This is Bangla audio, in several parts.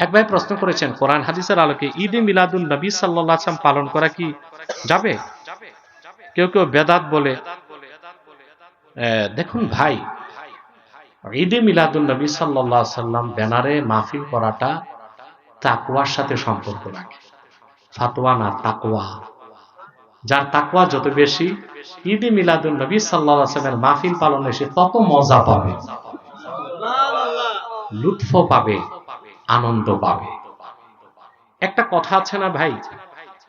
এক ভাই প্রশ্ন করেছেন, কোরআন হাদিসের আলোকে ঈদে মিলাদুল নবী সাল্লাহ আসলাম পালন করা কি যাবে? কেউ কেউ বেদাত বলে। দেখুন ভাই, ঈদে মিলাদুল নবী সাল্লাহ সাল্লাম ব্যানারে মাহফিল করাটা তাকুয়ার সাথে সম্পর্ক রাখে। ফাতোয়া না তাকুয়া যার তাকুয়া যত বেশি, ঈদে মিলাদুল নবী সাল্লাহ আসলামের মাহফিল পালনে সে তত মজা পাবে। লুৎফ পাবে। আনন্দ পাবে। একটা কথা আছে না ভাই?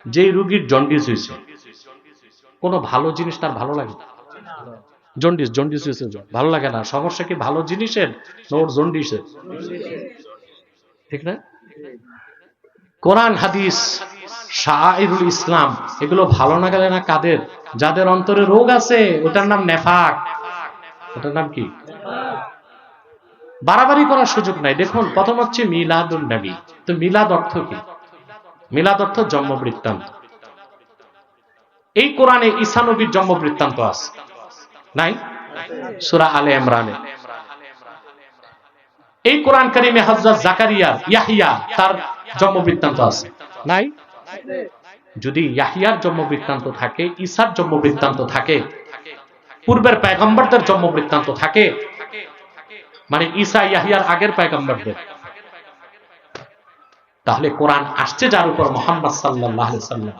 যে রুগীর জন্ডিস হয়েছে, কোনো ভালো জিনিস তার ভালো লাগে? জন্ডিস জন্ডিস হয়েছে ভালো লাগে না? সমস্যা কি ভালো জিনিসের ওর জন্ডিসের? ঠিক না? কোরআন, হাদিস শাহরুল ইসলাম, এগুলো ভালো না গেলে না কাদের? যাদের অন্তরে রোগ আছে, ওটার নাম নেফাক। ওটার নাম কি? বাড়াবাড়ি করার সুযোগ নাই। দেখুন, প্রথম হচ্ছে মিলাদুল নবী। তো মিলাদ অর্থ কি? মিলাদ অর্থ জন্ম বৃত্তান্ত এই কোরআনে ঈসা নবীর জন্ম বৃত্তান্ত আছে। নাই? সুরা আলে ইমরানে। এই কোরআন কারিমে হযরত জাকারিয়া, ইয়াহিয়া তার জন্ম বৃত্তান্ত আছে। নাই? যদি ইয়াহিয়ার জন্ম বৃত্তান্ত থাকে, ঈসার জন্ম বৃত্তান্ত থাকে, পূর্বের পয়গম্বরদের জন্ম বৃত্তান্ত থাকে মানে ঈসা ইয়াহিয়ার আগের পায়গম্বরদের। তাহলে কোরআন আসছে যার উপর মোহাম্মদ সাল্লাহ সাল্লাম।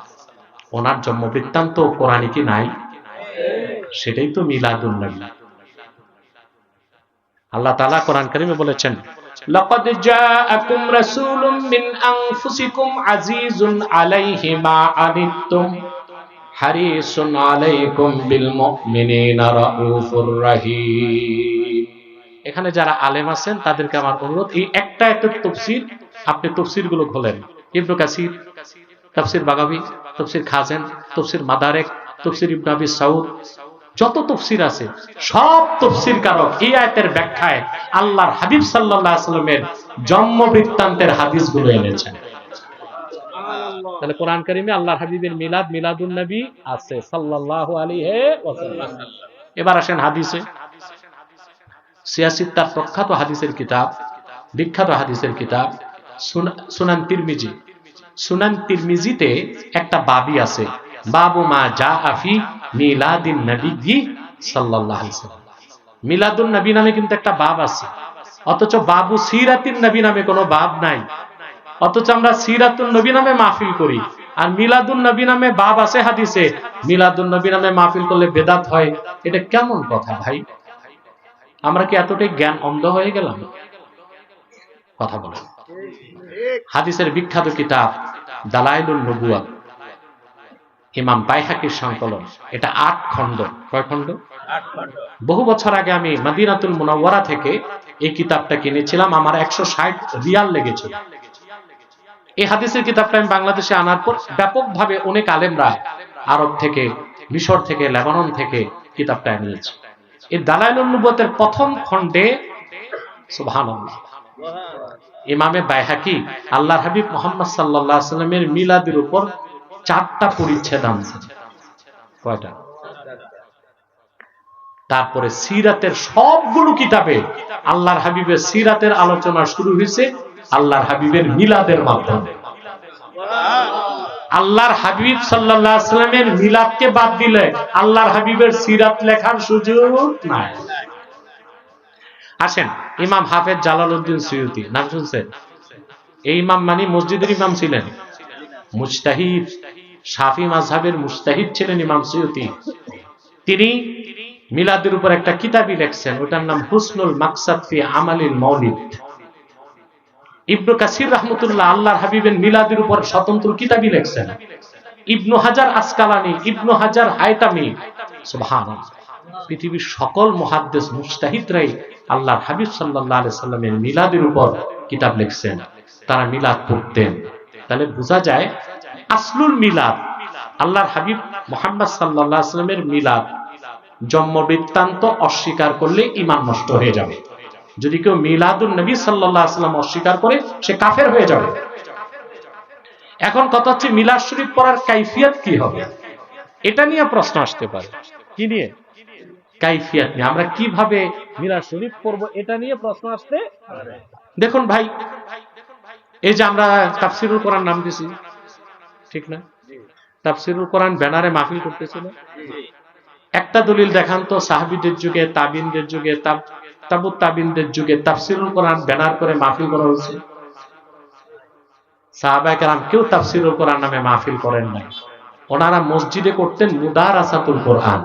ওনার জন্ম বৃত্তান্ত কোরআনে কি নাই? সেটাই তো মিলাদুল আল্লাহ তালা কোরআন করিমে বলেছেন, লাকাদ জাআকুম রাসূলুম মিন আনফুসিকুম আজিজুন আলাইহি মা আনিতুম হারিসুন আলাইকুম বিল মুমিনিনা রাউফুর এখানে যারা আলেম আছেন, তাদেরকে আমার অনুরোধ, এই একটা একটা তফসির, আপনি তফসিরগুলো খোলেন। ইবনু কাসির, তফসির বাগাবি, তফসির খাজেন, তফসির মাদারেক, তফসির ইবনু আবি সাউদ, যত তফসির আছে, সব তফসির কারক এই আয়তের ব্যাখ্যায় আল্লাহর হাবিব সাল্লাহ সাল্লামের জন্ম বৃত্তান্তের হাদিসগুলো এনেছেন। তাহলে কোরআন করিমে আল্লাহর হাবিবের মিলাদ মিলাদুন নবী আছে, সাল্লাল্লাহু আলাইহি ওয়াসাল্লাম। এবার আসেন হাদিসে। সিয়াসিত তার প্রখ্যাত হাদিসের কিতাব, বিখ্যাত হাদিসের কিতাব সুনান তিরমিজি। সুনান তিরমিজিতে একটা বাবি আছে, বাবু মা যা আফি মিলাদিন নবী সাল্লাল্লাহু আলাইহি সাল্লাম মিলাদুন নবী নামে কিন্তু একটা বাব আছে, অথচ বাবু সিরাতিন নবী নামে কোনো বাব নাই। অথচ আমরা সিরাতুন নবী নামে মাহফিল করি, আর মিলাদুন নবী নামে বাব আছে হাদিসে, মিলাদুন নবী নামে মাহফিল করলে বেদাত হয়। এটা কেমন কথা ভাই? আমরা কি এতটাই জ্ঞান অন্ধ হয়ে গেলাম? কথা বলেন হাদিসের বিখ্যাত কিতাব দালাইলুল নবুয়াত ইমাম বাইহাকির সংকলন। এটা আট খণ্ড। কয় খণ্ড? বহু বছর আগে আমি মাদিনাতুল মুনাওয়ারা থেকে এই কিতাবটা কিনেছিলাম। আমার একশো ষাট রিয়াল লেগেছিল। এই হাদিসের কিতাবটা আমি বাংলাদেশে আনার পর ব্যাপকভাবে অনেক আলেমরা আরব থেকে, মিশর থেকে, লেবানন থেকে কিতাবটা নিয়েছে এই দালাইলুল নবুয়াতের প্রথম খণ্ডে সুবহানাল্লাহ। ইমামে বাইহাকি, আল্লাহর হাবিব মোহাম্মদ সাল্লাহ সাল্লামের মিলাদের উপর চারটা পরিচ্ছেদ আনছে কয়টা? তারপরে সিরাতের সবগুলো কিতাবে আল্লাহর হাবিবের সিরাতের আলোচনা শুরু হয়েছে, আল্লাহর হাবিবের মিলাদের মাধ্যমে। আল্লাহর হাবিব সাল্লাহ সাল্লামের মিলাদকে বাদ দিলে আল্লাহর হাবিবের সিরাত লেখার সুযোগ নাই। আসেন, ইমাম হাফেজ জালালউদ্দিন সৈয়দি, নাম শুনছেন? এই ইমাম মানে মসজিদের ইমাম ছিলেন। মুজতাহিদ, শাফি মাযহাবের মুজতাহিদ ছিলেন ইমাম সৈয়দি। তিনি মিলাদের উপর একটা কিতাবই লেখছেন, ওটার নাম হুসনুল মাকসাদ ফি আমালিল মাউলিদ। ইবনু কাসির রহমতুল্লাহ আল্লাহর হাবিবের মিলাদের উপর স্বতন্ত্র কিতাবই লেখছেন। ইবনু হাজার আসকালানি, ইবনু হাজার হায়তামি। সুবহানাল্লাহ। পৃথিবীর সকল মহাদ্দেশ মুস্তাহিদরাই আল্লাহর হাবিব সাল্লাহ আলি সাল্লামের মিলাদের উপর কিতাব লিখছেন। তারা মিলাদ পড়তেন। তাহলে বোঝা যায়, আসলুল মিলাদ, আল্লাহর হাবিব মোহাম্মদ সাল্লাহ আসলামের মিলাদ জন্ম বৃত্তান্ত অস্বীকার করলে ইমান নষ্ট হয়ে যাবে। যদি কেউ মিলাদুল নবী সাল্লাহ আসলাম অস্বীকার করে সে কাফের হয়ে যাবে। এখন কথা হচ্ছে মিলাদ শরীফ পড়ার কাইফিয়াত কি হবে? এটা নিয়ে প্রশ্ন আসতে পারে। কি নিয়ে? কাইফিয়াত নিয়ে। আমরা কীভাবে মিলাদ শরীফ পড়ব এটা নিয়ে প্রশ্ন আসতে দেখুন ভাই এই যে আমরা তাফসিরুল কোরআন নাম দিছি ঠিক না? তাফসিরুল কোরআন ব্যানারে মাহফিল করতেছিল। একটা দলিল দেখান তো সাহাবিদের যুগে তাবিনদের যুগে যুগে তাফসিরুল কোরআন ব্যানার করে মাহফিল করা হয়েছে। সাহাবায়ে কেরাম কেউ তাফসিরুল কোরআন নামে মাহফিল করেন নাই। ওনারা মসজিদে করতেন মুদার আসাতুল কোরআন।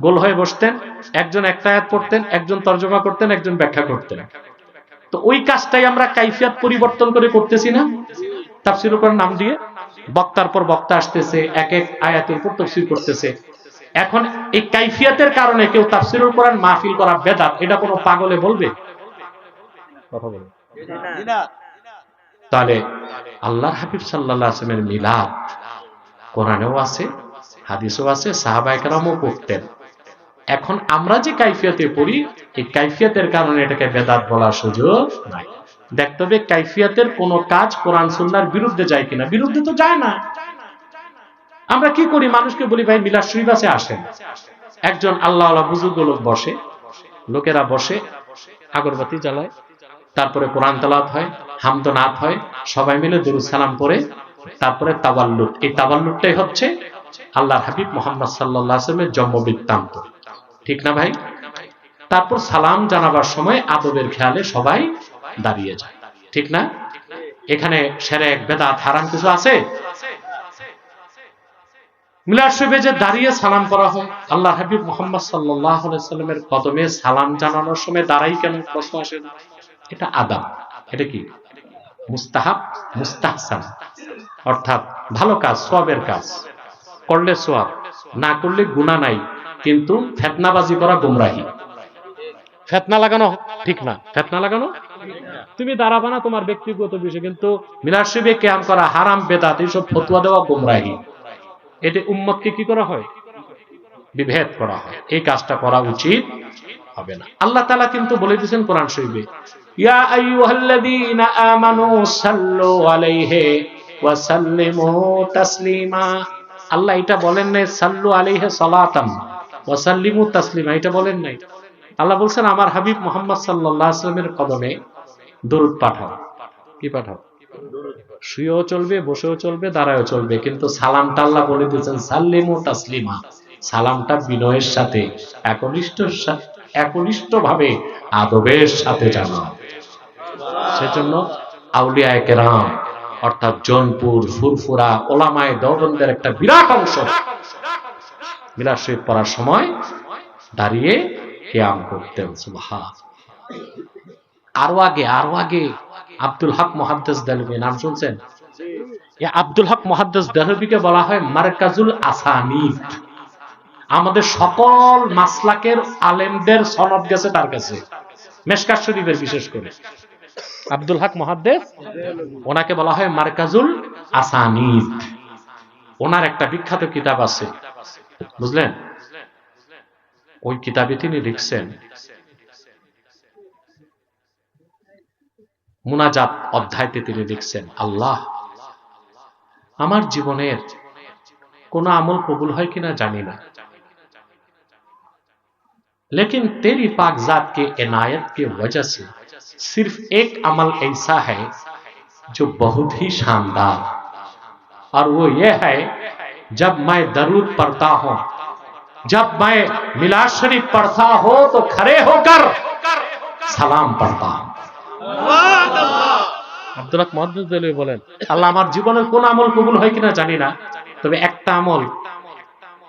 গোল হয়ে বসতেন, একজন একটা পড়তেন, একজন তর্জমা করতেন, একজন ব্যাখ্যা করতেন। তো ওই কাজটাই আমরা কাইফিয়াত পরিবর্তন করে করতেছি না? তাফসির উপর নাম দিয়ে বক্তার পর বক্তা আসতেছে, এক এক আয়াতের উপর তফসির করতেছে। এখন এই কাইফিয়াতের কারণে কেউ তাফসিরুল কোরআন মাহফিল করা বেদাত এটা কোনো পাগলে বলবে? কথা তাহলে আল্লাহর হাবিব সাল্লাহ আসলামের মিলাদ কোরআনেও আছে হাদিসও আছে সাহাবাইকারামও করতেন এখন আমরা যে কাইফিয়াতে পড়ি এই কাইফিয়াতের কারণে এটাকে বেদাত বলার সুযোগ নাই। দেখতে হবে কাইফিয়াতের কোন কাজ কোরআন সুন্নার বিরুদ্ধে যায় কিনা। বিরুদ্ধে তো যায় না। আমরা কি করি? মানুষকে বলি, ভাই, মিলাদ শরীফ আছে, আসেন। একজন আল্লাহ বুজুর্গ লোক বসে, লোকেরা বসে, আগরবাতি জ্বালায়, তারপরে কোরআন তালাত হয় হামদনাথ হয়, সবাই মিলে দুরুদ সালাম পরে তারপরে তাবাল্লুট এই তাবাল্লুটটাই হচ্ছে আল্লাহর হাবিব মোহাম্মদ সাল্লাহ আসলামের জন্ম বৃত্তান্ত ঠিক না ভাই? তারপর সালাম জানাবার সময় আদবের খেয়ালে সবাই দাঁড়িয়ে যায়। ঠিক না? এখানে সেরেক বেদাত হারাম কিছু আছে? মিলাদ যে দাঁড়িয়ে সালাম করা হয় আল্লাহ হাবিব মোহাম্মদ সাল্লাহ সাল্লামের কদমে সালাম জানানোর সময় দাঁড়াই কেন? প্রশ্ন আসে? এটা আদাব। এটা কি? মুস্তাহাব, মুস্তাহসান। অর্থাৎ ভালো কাজ সোয়াবের কাজ। করলে সোয়াব না করলে গুণা নাই। কিন্তু ফেতনাবাজি করা গুমরাহি। ফেতনা লাগানো ঠিক না। ফেতনা লাগানো? তুমি দাঁড়াবা না তোমার ব্যক্তিগত বিষয়, কিন্তু মিলাদ শরীফে ক্যাম করা হারাম বেদাত, এইসব ফতুয়া দেওয়া গুমরাহি। এতে উম্মতকে কি করা হয়? বিভেদ করা হয়। এই কাজটা করা উচিত হবে না। আল্লাহ তালা কিন্তু বলে দিয়েছেন কোরআন শরীফে, ইয়া আইয়ুহাল্লাযীনা আমানু সাল্লু আলাইহি ওয়া সাল্লিমু তাসলিমা। আল্লাহ এটা বলেন নাই, সাল্লু আলাইহি সালাতাম ওয়া সাল্লিমু তাসলিমা। এটা বলেন নাই। আল্লাহ বলছেন, আমার হাবিব মোহাম্মদ সাল্লাল্লাহু আলাইহি কদমে দরুদ পাঠাও। কি পাঠাও? শুয়েও চলবে, বসেও চলবে, দাঁড়ায়ও চলবে। কিন্তু সালামটা আল্লাহ বলে দিয়েছেন, সাল্লিমু তাসলিমা। সালামটা বিনয়ের সাথে একনিষ্ঠ ভাবে আদবের সাথে জানা। সেজন্য আউলিয়া কেরাম, অর্থাৎ জনপুর, ফুরফুরা, ওলামায় দৌরনদের একটা বিরাট অংশ মিলাদ শরীফ পড়ার সময় দাঁড়িয়ে কেয়াম করতেন, সুবহান। আরও আগে আরও আগে আব্দুল হক মহাদ্দেস দেলবি নাম শুনছেন? আব্দুল হক মহাদ্দেস দেহলবিকে বলা হয় মার্কাজুল আসানিদ। আমাদের সকল মাসলাকের আলেমদের সনদ গেছে তার কাছে মেশকার শরীফের বিশেষ করে। আব্দুল হক মহাদ্দেস ওনাকে বলা হয় মার্কাজুল আসানিদ। ওনার একটা বিখ্যাত কিতাব আছে, বুঝলেন? ওই কিতাবে তিনি লিখছেন মুনাজাত অধ্যায়তে তিনি লিখছেন আল্লাহ আমার জীবনের কোন আমল কবুল হয় কিনা জানি না लेकिन तेरी पाक जात के इनायत के वजह से सिर्फ एक अमल ऐसा है जो बहुत ही शानदार और वो ये है जब मैं दरूद पढ़ता हूं जब मैं मिलाद शरीफ पढ़ता हो तो खड़े होकर সালাম পড়তা আব্দুল মহাদ্দুল বলেন আল্লাহ আমার জীবনের কোন আমল কবুল হয় কিনা জানি না তবে একটা আমল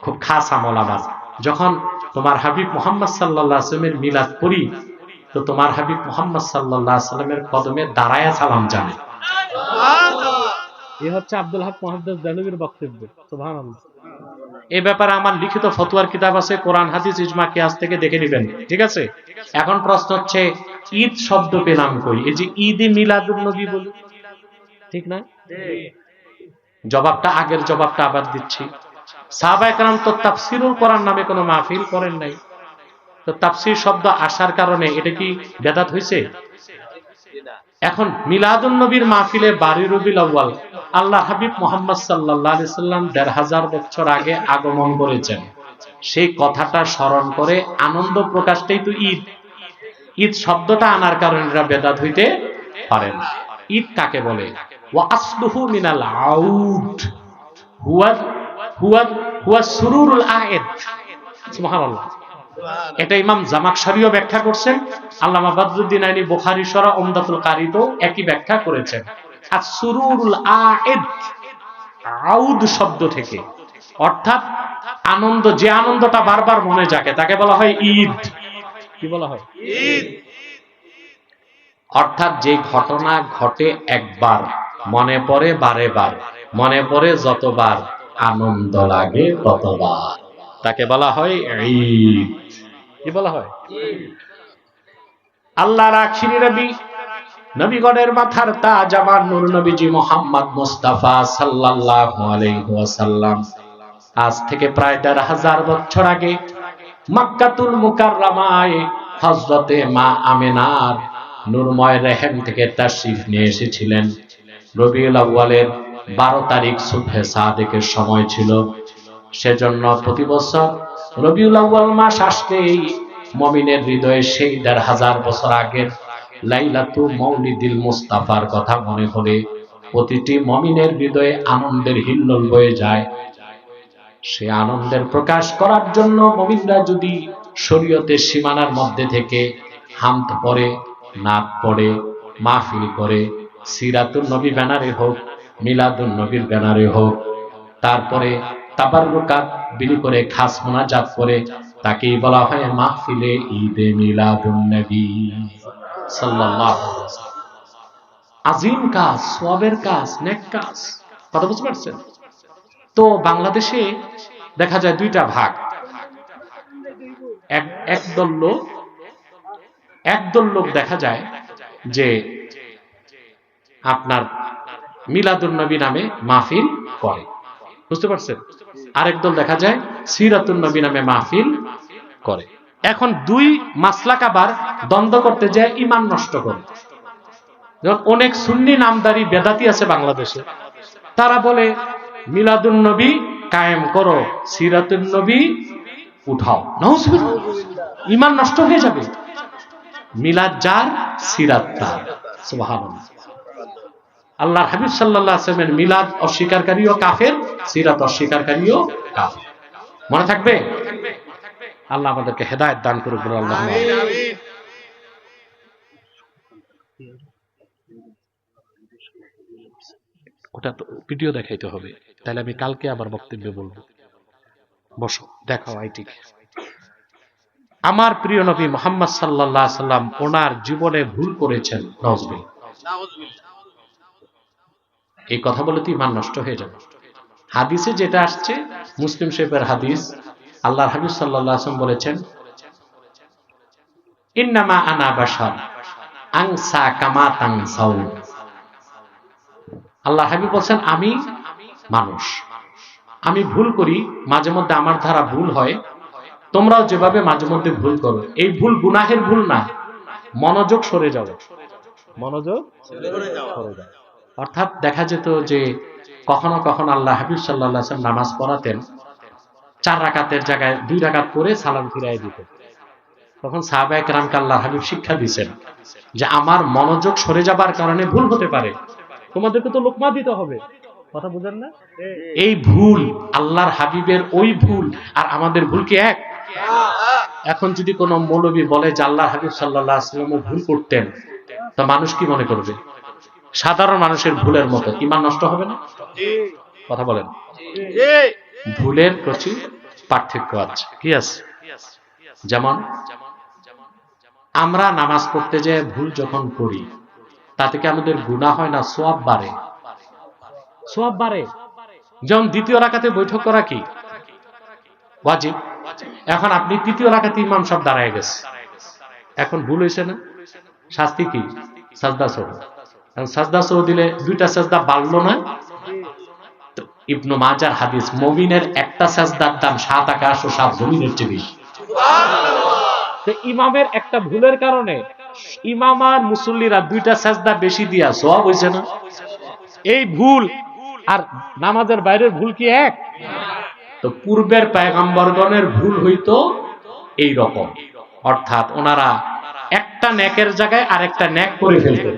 খুব খাস আমল আমার। যখন তোমার হাবিব মোহাম্মদ সাল্লাহ আসলামের মিলাদ পড়ি তো তোমার হাবিব মোহাম্মদ সাল্লাহ আসলামের কদমে দাঁড়ায়া সালাম জানে। এ হচ্ছে আব্দুল হক দানবীর বক্তব্য এই ব্যাপারে আমার লিখিত ফতুয়ার কিতাব আছে, কোরআন, হাদিস, ইজমা, কিয়াস থেকে দেখে নেবেন, ঠিক আছে? এখন প্রশ্ন হচ্ছে, ঈদ শব্দ পেলাম কই? এই যে ঈদে মিলাদুল নবী বলি, ঠিক না? জবাবটা, আগের জবাবটা আবার দিচ্ছি। সাহাবাহাম তো তাফসিরুল কোরআন নামে কোনো মাহফিল করেন নাই। তো তাফসির শব্দ আসার কারণে এটা কি বেদাত হয়েছে এখন মিলাদুল নবীর মাহফিলে বাড়ি রবিল আউ্বাল আল্লাহ হাবিব মোহাম্মদ সাল্লাহ সাল্লাম দেড় হাজার বছর আগে আগমন করেছেন। সেই কথাটা স্মরণ করে আনন্দ প্রকাশটাই তো ঈদ। ঈদ শব্দটা আনার কারণে এরা বেদাত হইতে পারে না। ঈদ কাকে বলে? ওয়া মিনাল আউদ। সুরুরুল আয়েদ। সুবহানাল্লাহ। এটা ইমাম জামাকশারিও ব্যাখ্যা করছেন। আল্লামা বদরুদ্দিন আইনি বুখারী সরা উমদাতুল কারীতেও একই ব্যাখ্যা করেছেন। আর সুরুরুল আয়েদ আউদ শব্দ থেকে। অর্থাৎ আনন্দ যে আনন্দটা বারবার মনে যাকে তাকে বলা হয় ঈদ। কি বলা হয়? ঈদ। অর্থাৎ যে ঘটনা ঘটে একবার মনে পড়ে বারে বার মনে পড়ে যতবার আনন্দ লাগে ততবার। তাকে বলা হয় ঈদ। কি বলা হয়? আল্লাহ রাখিনী নবী নবীগণের মাথার তাজ আমার নূর নবীজি মোহাম্মদ মুস্তাফা সাল্লাল্লাহু আলাইহি ওয়াসাল্লাম। আজ থেকে প্রায় দেড় হাজার বছর আগে মক্কাতুল মুকাররমায় হযরতে মা আমিনার নূরময় রেহেম থেকে তাশরিফ নিয়ে এসেছিলেন। রবিউল আউয়ালের বারো তারিখ সুবহে সাদেকের সময় ছিল। সেজন্য প্রতি বছর রবিউল আউয়াল মাস আসলেই মমিনের হৃদয়ে সেই দেড় হাজার বছর আগের লাইলাতু মৌলিদিল মুস্তাফার কথা মনে হলে প্রতিটি মমিনের হৃদয়ে আনন্দের হিল্লোল বয়ে যায়। সে আনন্দের প্রকাশ করার জন্য মমিনরা যদি শরীয়তের সীমানার মধ্যে থেকে হামত পড়ে, নাক পড়ে, মাহফিল করে সিরাতুল নবী ব্যানারে হোক মিলাদুল নবীর ব্যানারে হোক, তারপরে তাবাররুকাত বিলি করে খাস মোনাজাত করে, তাকেই বলা হয় মাহফিলে ঈদে মিলাদুন নবী। আজিম কাজ সওয়াবের কাজ, নেক কাজ, কথা বুঝতে পারছেন? তো বাংলাদেশে দেখা যায় দুইটা ভাগ। একদল লোক একদল লোক দেখা যায় যে আপনার মিলাদুল নবী নামে মাহফিল করে। বুঝতে পারছেন? আরেক দল দেখা যায় সিরাতুল নবী নামে মাহফিল করে। এখন দুই মাসলাক আবার দ্বন্দ্ব করতে যায় ইমান নষ্ট করে। যেমন অনেক সুন্নি নামদারি বেদাতি আছে বাংলাদেশে। তারা বলে, মিলাদুন নবী কায়েম করো, সিরাতুন নবী উঠাও। ইমান নষ্ট হয়ে যাবে। মিলাদ যার, সিরাত তার। আল্লাহর হাবিব সাল্লাল্লাহু আলাইহি ওয়াসাল্লামের মিলাদ অস্বীকারকারীও কাফের, সিরাত অস্বীকারকারীও কাফের। মনে থাকবে? আল্লাহ আমাদেরকে হেদায়েত দান করুক বলে আল্লাহ ওটা তো ভিডিও দেখাইতে হবে। তাহলে আমি কালকে আবার বক্তব্য বলব। বসো দেখাও আইটি। আমার প্রিয় নবী মোহাম্মদ সাল্লাল্লাহু আলাইহি সাল্লাম ওনার জীবনে ভুল করেছেন নজরুল এই কথা বলে তো ইমান নষ্ট হয়ে যাবে। হাদিসে যেটা আসছে মুসলিম শরীফের হাদিস আল্লাহর হাবিব সাল্লাল্লাহু আলাইহি ওয়াসাল্লাম বলেছেন ইন্নামা আনা বাশার আংসা কামা তাংসাউ আল্লাহ হাবিব বলছেন আমি মানুষ। আমি ভুল করি মাঝে মধ্যে আমার দ্বারা ভুল হয়। তোমরাও যেভাবে মাঝে মধ্যে ভুল করো এই ভুল গুনাহের ভুল না। মনোযোগ সরে যাও। মনোযোগ অর্থাৎ দেখা যেত যে কখনো কখনো আল্লাহ হাবিব সাল্লাহ সাল্লাম নামাজ পড়াতেন চার রাকাতের জায়গায় দুই রাকাত করে সালাম ফিরাই দিত। তখন সাহাবায়ে কেরামকে আল্লাহ হাবিব শিক্ষা দিয়েছেন যে আমার মনোযোগ সরে যাবার কারণে ভুল হতে পারে। তোমাদেরকে তো লোকমা দিতে হবে। কথা বুঝেন না? এই ভুল, আল্লাহর হাবিবের ওই ভুল আর আমাদের ভুল কি এক? এখন যদি কোনো মৌলবী বলে যে আল্লাহ হাবিব সাল্লাহ আসলামও ভুল করতেন, তা মানুষ কি মনে করবে? সাধারণ মানুষের ভুলের মতো। ইমান নষ্ট হবে না? কথা বলেন। ভুলের প্রচুর পার্থক্য আছে। কি আছে? যেমন, আমরা নামাজ পড়তে যে ভুল যখন করি তাতে কি আমাদের গুণা হয় না, সোয়াব বাড়ে। সোয়াব বাড়ে। যেমন দ্বিতীয় রাকাতে বৈঠক করা কি? ওয়াজিব। এখন আপনি তৃতীয় রাকাতে ইমাম সব দাঁড়ায় গেছে। এখন ভুল হয়েছে না? শাস্তি কি? সাজদা সহ। এখন সাজদা সহ দিলে দুইটা সাজদা বাড়লো না? তো ইবনু মাজার হাদিস মমিনের একটা সাজদার দাম সাত আকাশ ও সাত জমিনের চেয়ে বেশি। তো ইমামের একটা ভুলের কারণে ইমাম আর মুসল্লিরা দুইটা সাজদা বেশি দিয়া সব হয়েছে না। এই ভুল আর নামাজের বাইরের ভুল কি এক? তো পূর্বের পায়গাম্বরগণের ভুল হইতো এই রকম। অর্থাৎ ওনারা একটা ন্যাকের জায়গায় আর একটা ন্যাক করে ফেলতেন।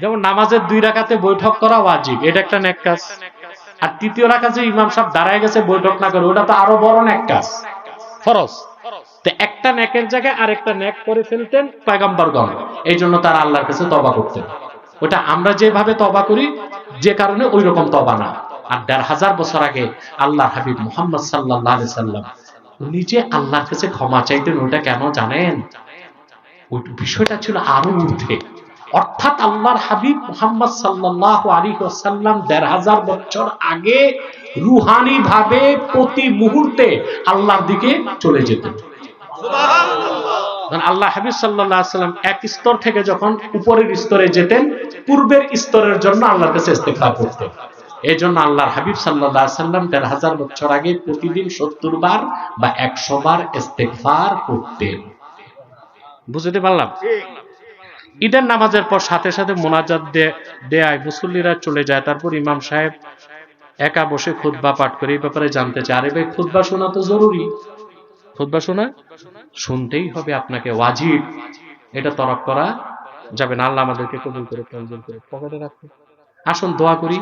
যেমন নামাজের দুই রাকাতে বৈঠক করা ওয়াজিব এটা একটা নেক কাজ। আর তৃতীয় রাকাতে ইমাম সাহেব দাঁড়ায় গেছে, বৈঠক না করে, ওটা তো আরও বড় নেক কাজ। ফরজ। একটা নেকের জায়গায় আরেকটা নেক করে ফেলতেন পয়গম্বরগণ এই জন্য তারা আল্লাহর কাছে তবা করতেন। ওটা আমরা যেভাবে তবা করি, যে কারণে ওই রকম তবা না। আর দেড় হাজার বছর আগে আল্লাহ হাবিব মোহাম্মদ সাল্লাহ সাল্লাম উনি যে আল্লাহর কাছে ক্ষমা চাইতেন, ওটা কেন জানেন? ওই বিষয়টা ছিল আরও ঊর্ধ্বে। অর্থাৎ আল্লাহর হাবিব মুহাম্মদ সাল্লাহ আলী সাল্লাম দেড় হাজার বছর আগে রুহানি ভাবে প্রতি মুহূর্তে আল্লাহর দিকে চলে কারণ আল্লাহ হাবিব সাল্লাহ সাল্লাম এক স্তর থেকে যখন উপরের স্তরে যেতেন, পূর্বের স্তরের জন্য আল্লাহর কাছে ইস্তেফার করতেন। এই জন্য আল্লাহর হাবিব সাল্লাহ সাল্লাম দেড় হাজার বছর আগে প্রতিদিন সত্তর বার বা একশো বার ইস্তেফার করতেন। বুঝতে পারলাম? ঈদের নামাজের পর সাথে সাথে মোনাজাত দে- দেয়ায় মুসল্লিরা চলে যায়। তারপর ইমাম সাহেব একা বসে খুতবা পাঠ করে এই ব্যাপারে জানতে চায়। আরে ভাই, খুতবা শোনা তো জরুরি। খুতবা শোনা? শুনতেই হবে আপনাকে। ওয়াজিব। এটা তরক করা যাবে না। আল্লাহ আমাদেরকে কবুল করে প্রয়োজন করে। পকেটে রাখুন। আসুন, দোয়া করি।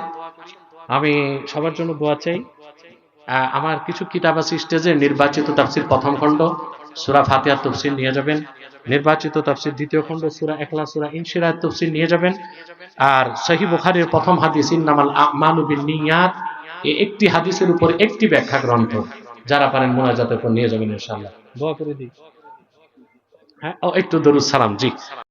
আমি সবার জন্য দোয়া চাই। আমার কিছু কিতাব আছে স্টেজে নির্বাচিত তাফসির প্রথম খণ্ড। সুরা ফাতিহার তফসিল নিয়ে যাবেন। নির্বাচিত তফসিল দ্বিতীয় খণ্ড, সুরা একলা সুরা ইনশিরাত তফসিল নিয়ে যাবেন। আর সহি বুখারের প্রথম হাদিস, ইন্নামাল মানবিল নিয়াত একটি হাদিসের উপর একটি ব্যাখ্যা গ্রন্থ। যারা পারেন মোনাজাতের উপর নিয়ে যাবেন ইনশাআল্লাহ। দোয়া করে দিই। হ্যাঁ ও, একটু দরুদ সালাম, জি।